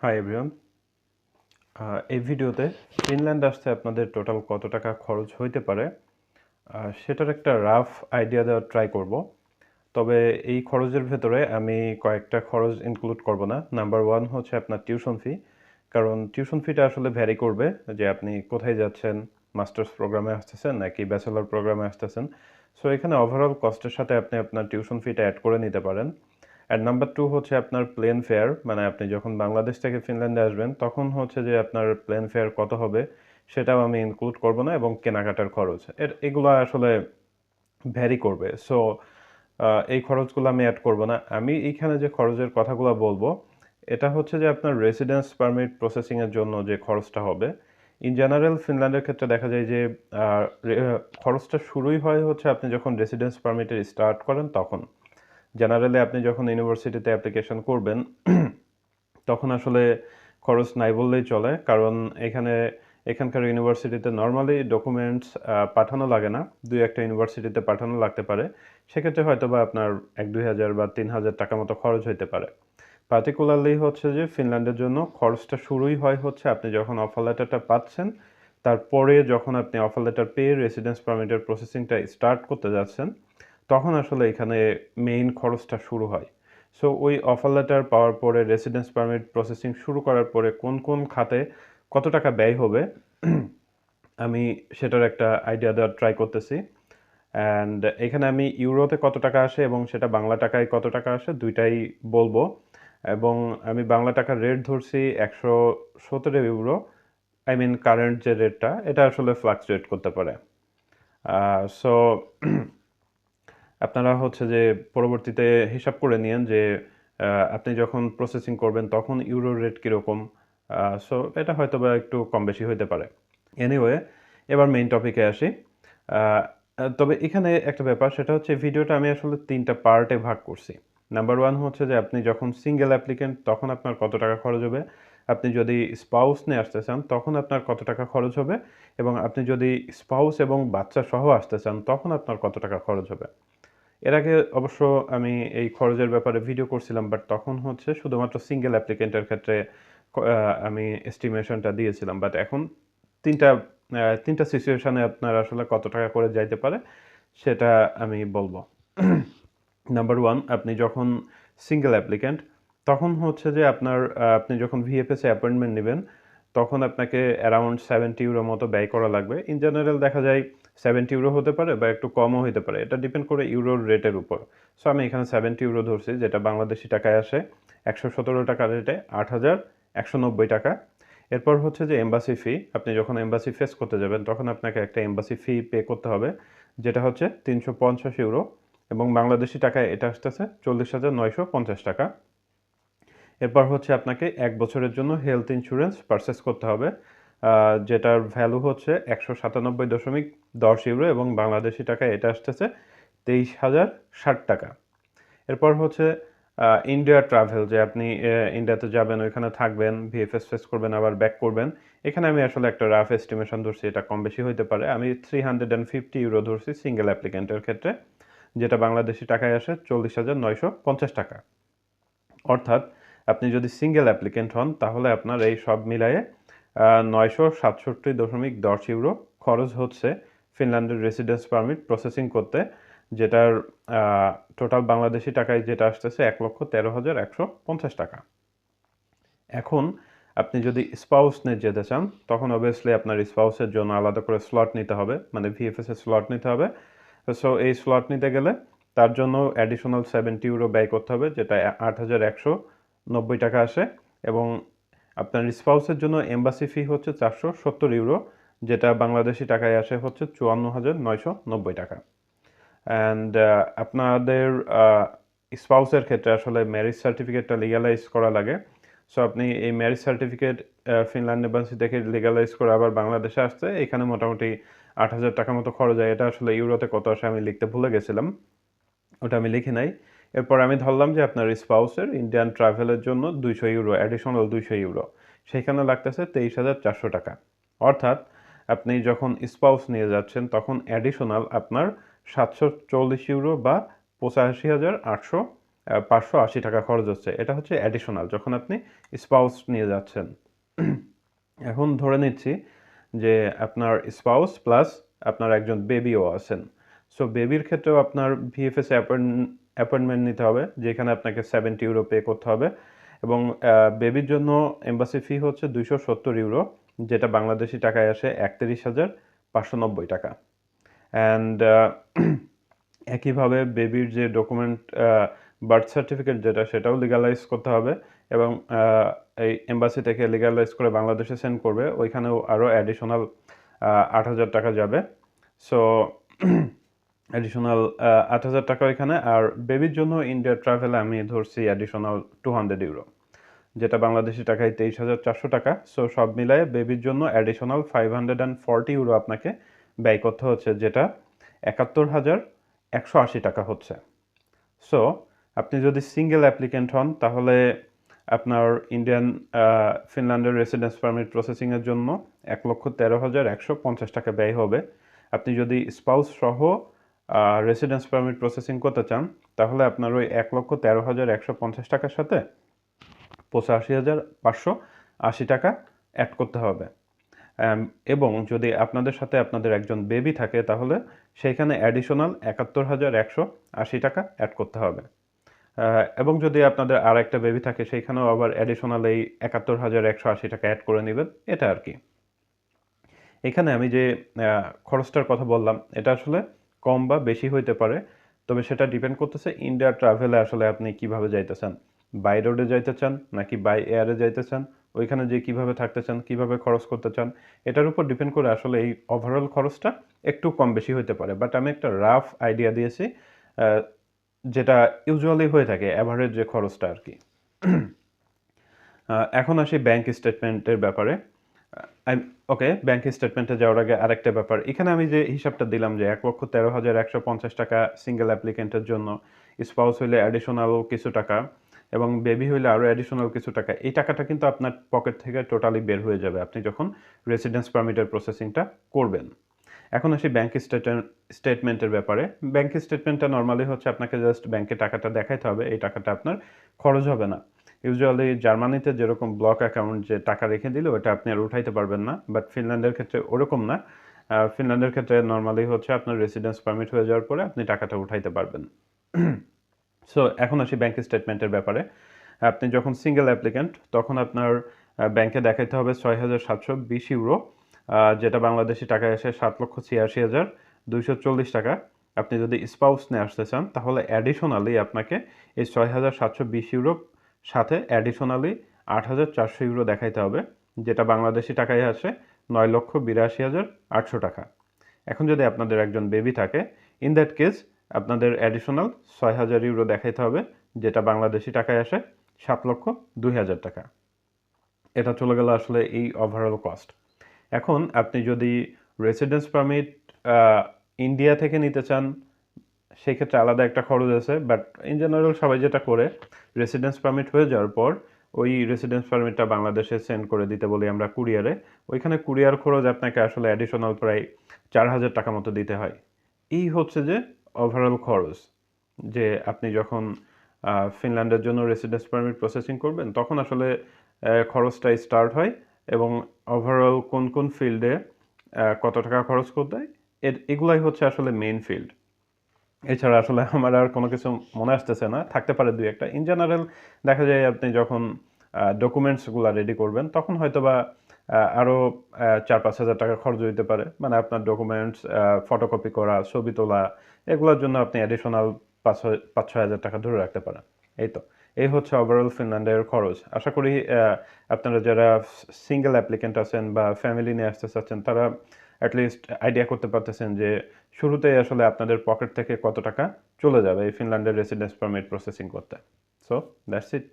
Hi everyone এই ভিডিওতে Finland আসতে আপনাদের টোটাল কত টাকা খরচ হইতে পারে সেটার একটা রাফ আইডিয়া দেওয়ার ট্রাই করব। তবে এই খরচের ভেতরে আমি কয়েকটা খরচ ইনক্লুড করব না। নাম্বার ওয়ান হচ্ছে আপনার টিউশন ফি কারণ টিউশন ফিটা আসলে ভ্যারি করবে, যে আপনি কোথায় যাচ্ছেন মাস্টার্স প্রোগ্রামে আসতেছেন নাকি ব্যাচেলর প্রোগ্রামে আসতেছেন। সো এখানে ওভারঅল কস্টের সাথে আপনি আপনার টিউশন ফিটা অ্যাড করে নিতে পারেন। আর নাম্বার টু হচ্ছে আপনার প্লেন ফেয়ার মানে আপনি যখন বাংলাদেশ থেকে ফিনল্যান্ডে আসবেন, তখন হচ্ছে যে আপনার প্লেন ফেয়ার কত হবে সেটাও আমি ইনক্লুড করব না এবং কেনাকাটার খরচ। এগুলো আসলে ভ্যারি করবে। সো এই খরচগুলো আমি অ্যাড করব না। আমি এইখানে যে খরচের কথাগুলো বলব, এটা হচ্ছে যে আপনার রেসিডেন্স পারমিট প্রসেসিংয়ের জন্য যে খরচটা হবে। ইন জেনারেল ফিনল্যান্ডের ক্ষেত্রে দেখা যায় যে খরচটা শুরুই হয় হচ্ছে আপনি যখন রেসিডেন্স পারমিটের স্টার্ট করেন তখন। জেনারেলি আপনি যখন ইউনিভার্সিটিতে অ্যাপ্লিকেশন করবেন, তখন আসলে খরচ নাই বললেই চলে। কারণ এখানে, এখানকার ইউনিভার্সিটিতে নর্মালি ডকুমেন্টস পাঠানো লাগে না। দুই একটা ইউনিভার্সিটিতে পাঠানো লাগতে পারে। সেক্ষেত্রে হয়তো বা আপনার এক, দুই হাজার বা তিন হাজার টাকা মতো খরচ হইতে পারে। পার্টিকুলারলি হচ্ছে যে ফিনল্যান্ডের জন্য খরচটা শুরুই হয় হচ্ছে আপনি যখন অফার লেটারটা পাচ্ছেন, তারপরে যখন আপনি অফার লেটার পেয়ে রেসিডেন্স পারমিটের প্রসেসিংটা স্টার্ট করতে যাচ্ছেন তখন আসলে এখানে মেইন খরচটা শুরু হয়। সো ওই অফার লেটার পাওয়ার পরে রেসিডেন্স পারমিট প্রসেসিং শুরু করার পরে কোন কোন খাতে কত টাকা ব্যয় হবে, আমি সেটার একটা আইডিয়া দেওয়ার ট্রাই করতেছি। অ্যান্ড এখানে আমি ইউরোতে কত টাকা আসে এবং সেটা বাংলা টাকায় কত টাকা আসে দুইটাই বলব। এবং আমি বাংলা টাকার রেট ধরছি একশো সতেরো ইউরো আই মিন কারেন্ট যে রেটটা এটা আসলে ফ্লাকচুয়েট করতে পারে। সো আপনারা হচ্ছে যে পরবর্তীতে হিসাব করে নিয়েন যে আপনি যখন প্রসেসিং করবেন তখন ইউরো রেট কীরকম? সো এটা হয়তো বা একটু কম বেশি হইতে পারে। এনিওয়ে এবার মেইন টপিকে আসি। তবে এখানে একটা ব্যাপার, সেটা হচ্ছে ভিডিওটা আমি আসলে তিনটা পার্টে ভাগ করছি। নাম্বার ওয়ান হচ্ছে যে আপনি যখন সিঙ্গেল অ্যাপ্লিকেন্ট তখন আপনার কত টাকা খরচ হবে? আপনি যদি স্পাউস নিয়ে আসতে চান, তখন আপনার কত টাকা খরচ হবে? এবং আপনি যদি স্পাউস এবং বাচ্চা সহ আসতে চান, তখন আপনার কত টাকা খরচ হবে? এর আগে অবশ্য আমি এই খরচের ব্যাপারে ভিডিও করছিলাম বাট তখন হচ্ছে শুধুমাত্র সিঙ্গেল অ্যাপ্লিকেন্টের ক্ষেত্রে আমি এস্টিমেশনটা দিয়েছিলাম। বাট এখন তিনটা তিনটা সিচুয়েশনে আপনার আসলে কত টাকা করে যাইতে পারে, সেটা আমি বলব। নাম্বার ওয়ান আপনি যখন সিঙ্গেল অ্যাপ্লিক্যান্ট তখন হচ্ছে যে আপনার আপনি যখন ভিএফএসে অ্যাপয়েন্টমেন্ট নেবেন, তখন আপনাকে অ্যারাউন্ড সেভেন্টি ইউরো মতো ব্যয় করা লাগবে। ইন জেনারেল দেখা যায় সেভেন্টি ইউরো হতে পারে বা একটু কমও হতে পারে। এটা ডিপেন্ড করে ইউরোর রেটের উপর। সো আমি এখানে সেভেন্টি ইউরো ধরছি, যেটা বাংলাদেশি টাকায় আসে একশো সতেরো টাকা রেটে আট হাজার একশো নব্বই টাকা। এরপর হচ্ছে যে এম্বাসি ফি আপনি যখন এম্বাসি ফেস করতে যাবেন, তখন আপনাকে একটা এম্বাসি ফি পে করতে হবে, যেটা হচ্ছে তিনশো পঞ্চাশ ইউরো এবং বাংলাদেশি টাকায় এটা আসতেছে চল্লিশ হাজার নয়শো পঞ্চাশ টাকা। এরপর হচ্ছে আপনাকে এক বছরের জন্য হেলথ ইন্স্যুরেন্স পারচেস করতে হবে। যেটার ভ্যালু হচ্ছে একশো সাতানব্বই দশমিক দশ ইউরো এবং বাংলাদেশি টাকায় এটা আসতেছে তেইশ হাজার ষাট টাকা। এরপর হচ্ছে ইন্ডিয়া ট্রাভেল যে আপনি ইন্ডিয়াতে যাবেন, ওইখানে থাকবেন ভিএফএস ফেস করবেন, আবার ব্যাক করবেন। এখানে আমি আসলে একটা রাফ এস্টিমেশন ধরছি, এটা কম বেশি হইতে পারে। আমি three hundred and fifty euro ধরছি সিঙ্গেল অ্যাপ্লিকেন্টের ক্ষেত্রে, যেটা বাংলাদেশি টাকায় আসে চল্লিশ হাজার নয়শো পঞ্চাশ টাকা। অর্থাৎ, আপনি যদি সিঙ্গেল অ্যাপ্লিকেন্ট হন, তাহলে আপনার এই সব মিলায়ে নয়শো সাতষট্টি দশমিক দশ ইউরো খরচ হচ্ছে ফিনল্যান্ডের রেসিডেন্স পারমিট প্রসেসিং করতে, যেটার টোটাল বাংলাদেশি টাকায় যেটা আসতেছে এক লক্ষ তেরো হাজার একশো পঞ্চাশ টাকা। এখন আপনি যদি স্পাউস নিয়ে যেতে চান, তখন অবভিয়াসলি আপনার স্পাউসের জন্য আলাদা করে স্লট নিতে হবে মানে ভিএফএস এর স্লট নিতে হবে। সো এই স্লট নিতে গেলে তার জন্য অ্যাডিশনাল সেভেন্টি ইউরো ব্যয় করতে হবে, যেটা আট হাজার একশো নব্বই টাকা আসে। এবং আপনার স্পাউসের জন্য এম্বাসি ফি হচ্ছে চারশো সত্তর ইউরো, যেটা বাংলাদেশি টাকায় আসে হচ্ছে চুয়ান্ন হাজার নয়শো নব্বই টাকা। অ্যান্ড আপনাদের স্পাউসের ক্ষেত্রে আসলে ম্যারেজ সার্টিফিকেটটা লিগালাইজ করা লাগে। সো আপনি এই ম্যারেজ সার্টিফিকেট ফিনল্যান্ড এম্বাসি থেকে লিগালাইজ করে আবার বাংলাদেশে আসতে, এখানে মোটামুটি আট হাজার টাকা মতো খরচ হয়। এটা আসলে ইউরোতে কত আসে আমি লিখতে ভুলে গেছিলাম। ওটা আমি লিখি নাই। এরপর আমি ধরলাম যে আপনার স্পাউসের ইন্ডিয়ান ট্রাভেলের জন্য দুইশো ইউরো অ্যাডিশনাল দুইশো ইউরো সেখানে লাগতেছে তেইশ হাজার চারশো টাকা। অর্থাৎ আপনি যখন স্পাউস নিয়ে যাচ্ছেন, তখন অ্যাডিশনাল আপনার সাতশো চল্লিশ ইউরো বা পঁচাশি হাজার আটশো পাঁচশো আশি টাকা খরচ হচ্ছে। এটা হচ্ছে অ্যাডিশনাল যখন আপনি স্পাউস নিয়ে যাচ্ছেন। এখন ধরে নিচ্ছি যে আপনার স্পাউস প্লাস আপনার একজন বেবিও আছেন। সো বেবির ক্ষেত্রেও আপনার ভিএফএস অ্যাপয়েন্টমেন্ট নিতে হবে, যেখানে আপনাকে সেভেন্টি ইউরো পে করতে হবে। এবং বেবির জন্য এম্বাসি ফি হচ্ছে দুইশো সত্তর ইউরো যেটা বাংলাদেশি টাকায় আসে একত্রিশ হাজার পাঁচশো নব্বই টাকা। অ্যান্ড একইভাবে বেবির যে ডকুমেন্ট বার্থ সার্টিফিকেট যেটা, সেটাও লিগালাইজ করতে হবে। এবং এই এম্বাসি থেকে লিগালাইজ করে বাংলাদেশে সেন্ড করবে, ওইখানেও আরও অ্যাডিশনাল আট হাজার টাকা যাবে। সো অ্যাডিশনাল আট হাজার টাকা এখানে। আর বেবির জন্য ইন্ডিয়া ট্রাভেলে আমি ধরছি অ্যাডিশনাল টু হান্ড্রেড ইউরো যেটা বাংলাদেশি টাকায় তেইশ হাজার চারশো টাকা। সো সব মিলায়ে বেবির জন্য additional five hundred and forty euro আপনাকে ব্যয় করতে হচ্ছে, যেটা একাত্তর হাজার একশো আশি টাকা হচ্ছে। সো আপনি যদি সিঙ্গেল অ্যাপ্লিকেন্ট হন, তাহলে আপনার ইন্ডিয়ান ফিনল্যান্ডের রেসিডেন্স পারমিট প্রসেসিংয়ের জন্য এক লক্ষ তেরো হাজার একশো পঞ্চাশ টাকা ব্যয় হবে। আপনি যদি স্পাউস সহ রেসিডেন্স পারমিট প্রসেসিং করতে চান, তাহলে আপনার ওই এক লক্ষ তেরো হাজার একশো পঞ্চাশ টাকার সাথে পঁচাশি হাজার পাঁচশো আশি টাকা অ্যাড করতে হবে। এবং যদি আপনাদের সাথে আপনাদের একজন বেবি থাকে, তাহলে সেইখানে অ্যাডিশনাল একাত্তর হাজার একশো আশি টাকা অ্যাড করতে হবে। এবং যদি আপনাদের আর একটা বেবি থাকে, সেইখানেও আবার অ্যাডিশনাল এই একাত্তর হাজার একশো আশি টাকা অ্যাড করে নেবেন, এটা আর কি। এখানে আমি যে খরচটার কথা বললাম, এটা আসলে কম বা বেশি হইতে পারে, তবে সেটা ডিপেন্ড করতেছে ইন্ডিয়া ট্রাভেলে আসলে আপনি কীভাবে যাইতেছেন। বাই রোডে যাইতে চান নাকি বাই এয়ারে যাইতে চান ওইখানে যে কীভাবে থাকতে চান কীভাবে খরচ করতে চান এটার উপর ডিপেন্ড করে আসলে এই ওভারঅল খরচটা একটু কম বেশি হইতে পারে। বাট আমি একটা রাফ আইডিয়া দিয়েছি যেটা ইউজুয়ালি হয়ে থাকে অ্যাভারেজ যে খরচটা আর কি। এখন আসি ব্যাংক স্টেটমেন্টের ব্যাপারে। ওকে ব্যাংক স্টেটমেন্টে যাওয়ার আগে আরেকটা ব্যাপার। এখানে আমি যে হিসাবটা দিলাম যে এক লক্ষ তেরো হাজার একশো পঞ্চাশ টাকা সিঙ্গেল অ্যাপ্লিকেন্টের জন্য স্পাউস হইলে অ্যাডিশনাল কিছু টাকা এবং বেবি হইলে আরও অ্যাডিশনাল কিছু টাকা, এই টাকাটা কিন্তু আপনার পকেট থেকে টোটালি বের হয়ে যাবে আপনি যখন রেসিডেন্স পারমিটের প্রসেসিংটা করবেন। এখন আসি ব্যাংক স্টেটমেন্টের ব্যাপারে। ব্যাংক স্টেটমেন্টটা নর্মালি হচ্ছে আপনাকে জাস্ট ব্যাংকে টাকাটা দেখাইতে হবে, এই টাকাটা আপনার খরচ হবে না। ইউজুয়ালি জার্মানিতে যেরকম ব্লক অ্যাকাউন্ট যে টাকা রেখে দিলে, ওটা আপনি আর উঠাইতে পারবেন না। বাট ফিনল্যান্ডের ক্ষেত্রে ওরকম না। ফিনল্যান্ডের ক্ষেত্রে নর্মালি হচ্ছে আপনার রেসিডেন্স পারমিট হয়ে যাওয়ার পরে আপনি টাকাটা উঠাইতে পারবেন। সো এখন আসি ব্যাংক স্টেটমেন্টের ব্যাপারে। আপনি যখন সিঙ্গেল অ্যাপ্লিক্যান্ট তখন আপনার ব্যাংকে দেখাইতে হবে ছয় হাজার সাতশো বিশ ইউরো। যেটা বাংলাদেশি টাকায় আসে সাত লক্ষ ছিয়াশি হাজার দুইশো চল্লিশ টাকা। আপনি যদি স্পাউস নিয়ে আসতে চান, তাহলে অ্যাডিশনালি আপনাকে এই ছয় হাজার সাতশো বিশ ইউরো সাথে অ্যাডিশনালি আট হাজার চারশো ইউরো দেখাইতে হবে, যেটা বাংলাদেশি টাকায় আসে নয় লক্ষ বিরাশি হাজার আটশো টাকা। এখন যদি আপনাদের একজন বেবি থাকে ইন দ্যাট কেস আপনাদের অ্যাডিশনাল ছয় হাজার ইউরো দেখাইতে হবে, যেটা বাংলাদেশি টাকায় আসে সাত লক্ষ দুই হাজার টাকা। এটা চলে গেল আসলে এই ওভারঅল কস্ট এখন আপনি যদি রেসিডেন্স পারমিট ইন্ডিয়া থেকে নিতে চান সেক্ষেত্রে আলাদা একটা খরচ আছে বাট ইন জেনারেল সবাই যেটা করে রেসিডেন্স পারমিট হয়ে যাওয়ার পর, ওই রেসিডেন্স পারমিটটা বাংলাদেশে সেন্ড করে দিতে বলি আমরা কুরিয়ারে ওইখানে কুরিয়ার খরচ আপনাকে আসলে অ্যাডিশনাল প্রায় চার হাজার টাকা মতো দিতে হয়। এই হচ্ছে যে ওভারঅল খরচ, যে আপনি যখন ফিনল্যান্ডের জন্য রেসিডেন্স পারমিট প্রসেসিং করবেন, তখন আসলে খরচটা স্টার্ট হয় এবং ওভারঅল কোন কোন ফিল্ডে কত টাকা খরচ করতে হয় এগুলাই হচ্ছে আসলে মেইন ফিল্ড এছাড়া আসলে আমার আর কোনো কিছু মনে আসতেছে না। থাকতে পারে দুই একটা। ইন জেনারেল দেখা যায় আপনি যখন ডকুমেন্টসগুলো রেডি করবেন, তখন হয়তো বা আরও চার পাঁচ হাজার টাকা খরচ হইতে পারে। মানে আপনার ডকুমেন্টস ফটোকপি করা, ছবি তোলা, এগুলোর জন্য আপনি অ্যাডিশনাল পাঁচ পাঁচ ছয় হাজার টাকা ধরে রাখতে পারেন। এই তো। এই হচ্ছে ওভারঅল ফিনল্যান্ডের খরচ। আশা করি আপনারা যারা সিঙ্গেল অ্যাপ্লিকেন্ট আছেন বা ফ্যামিলি নিয়ে আসতে চাচ্ছেন, তারা অ্যাটলিস্ট আইডিয়া করতে পারতেছেন যে শুরুতেই আসলে আপনাদের পকেট থেকে কত টাকা চলে যাবে এই ফিনল্যান্ডের রেসিডেন্স পারমিট প্রসেসিং করতে। So that's it